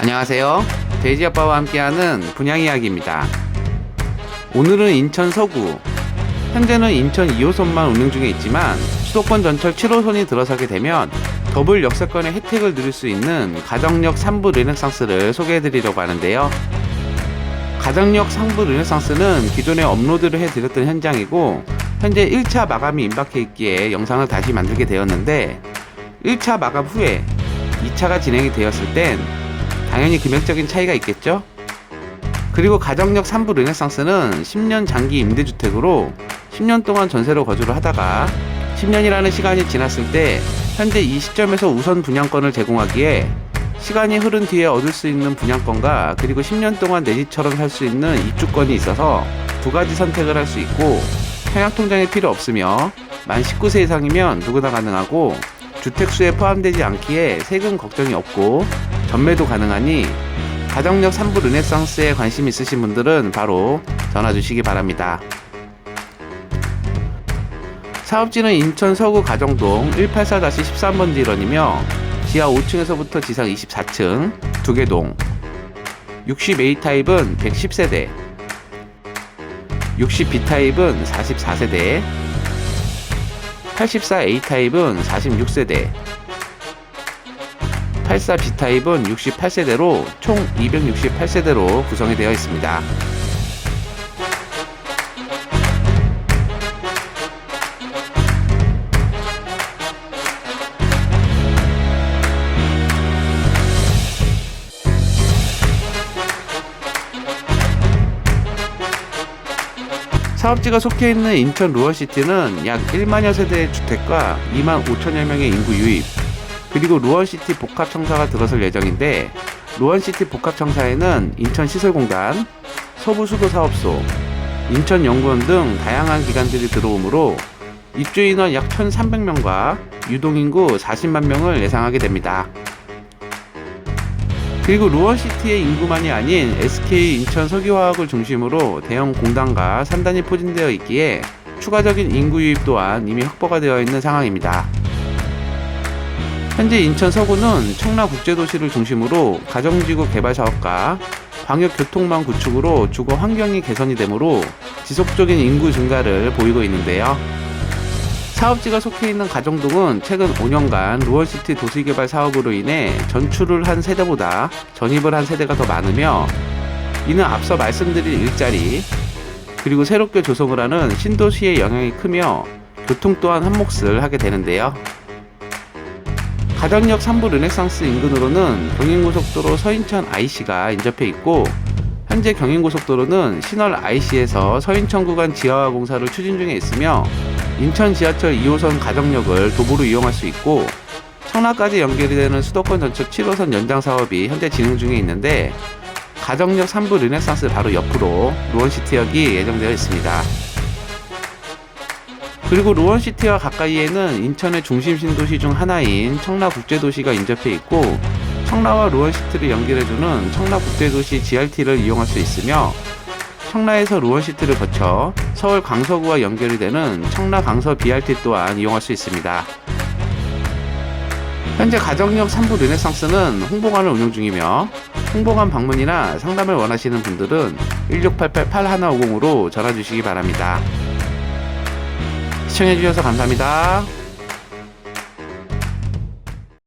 안녕하세요. 돼지 아빠와 함께하는 분양 이야기입니다. 오늘은 인천 서구. 현재는 인천 2호선만 운행 중에 있지만 수도권 전철 7호선이 들어서게 되면 더블 역세권의 혜택을 누릴 수 있는 가정역 3부 르네상스를 소개해 드리려고 하는데요. 가정역 3부 르네상스는 기존에 업로드를 해드렸던 현장이고 현재 1차 마감이 임박해 있기에 영상을 다시 만들게 되었는데 1차 마감 후에 2차가 진행이 되었을 땐 당연히 금액적인 차이가 있겠죠? 그리고 가정역 3부 르네상스는 10년 장기 임대주택으로 10년 동안 전세로 거주를 하다가 10년이라는 시간이 지났을 때 현재 이 시점에서 우선 분양권을 제공하기에 시간이 흐른 뒤에 얻을 수 있는 분양권과 그리고 10년 동안 내 집처럼 살 수 있는 입주권이 있어서 두 가지 선택을 할 수 있고 청약통장이 필요 없으며 만 19세 이상이면 누구나 가능하고 주택수에 포함되지 않기에 세금 걱정이 없고 전매도 가능하니 가정역 3부 르네상스에 관심 있으신 분들은 바로 전화 주시기 바랍니다. 사업지는 인천 서구 가정동 184-13번지 일원이며 지하 5층에서부터 지상 24층 두개 동. 60A 타입은 110세대, 60B 타입은 44세대, 84A 타입은 46세대, 84B 타입은 68세대로 총 268세대로 구성이 되어 있습니다. 사업지가 속해 있는 인천 루어시티는 약 1만여 세대의 주택과 2만 5천여 명의 인구 유입, 그리고 루원시티 복합청사가 들어설 예정인데 루원시티 복합청사에는 인천시설공단, 서부수도사업소, 인천연구원 등 다양한 기관들이 들어오므로 입주인원 약 1,300명과 유동인구 40만 명을 예상하게 됩니다. 그리고 루원시티의 인구만이 아닌 SK 인천 석유화학을 중심으로 대형 공단과 산단이 포진되어 있기에 추가적인 인구 유입 또한 이미 확보가 되어 있는 상황입니다. 현재 인천 서구는 청라국제도시를 중심으로 가정지구 개발 사업과 광역교통망 구축으로 주거 환경이 개선이 되므로 지속적인 인구 증가를 보이고 있는데요. 사업지가 속해 있는 가정동은 최근 5년간 루얼시티 도시개발 사업으로 인해 전출을 한 세대보다 전입을 한 세대가 더 많으며 이는 앞서 말씀드린 일자리 그리고 새롭게 조성을 하는 신도시의 영향이 크며 교통 또한 한 몫을 하게 되는데요. 가정역 3부 르네상스 인근으로는 경인고속도로 서인천 IC가 인접해 있고 현재 경인고속도로는 신월 IC에서 서인천 구간 지하화 공사를 추진 중에 있으며 인천 지하철 2호선 가정역을 도보로 이용할 수 있고 청라까지 연결이 되는 수도권 전철 7호선 연장 사업이 현재 진행 중에 있는데 가정역 3부 르네상스 바로 옆으로 루원시티역이 예정되어 있습니다. 그리고 루원시티와 가까이에는 인천의 중심 신도시 중 하나인 청라국제도시가 인접해 있고 청라와 루원시티를 연결해주는 청라국제도시 GRT를 이용할 수 있으며 청라에서 루원시티를 거쳐 서울 강서구와 연결이 되는 청라 강서 BRT 또한 이용할 수 있습니다. 현재 가정역 3부 르네상스는 홍보관을 운영 중이며 홍보관 방문이나 상담을 원하시는 분들은 1688-8150으로 전화 주시기 바랍니다. 시청해주셔서 감사합니다.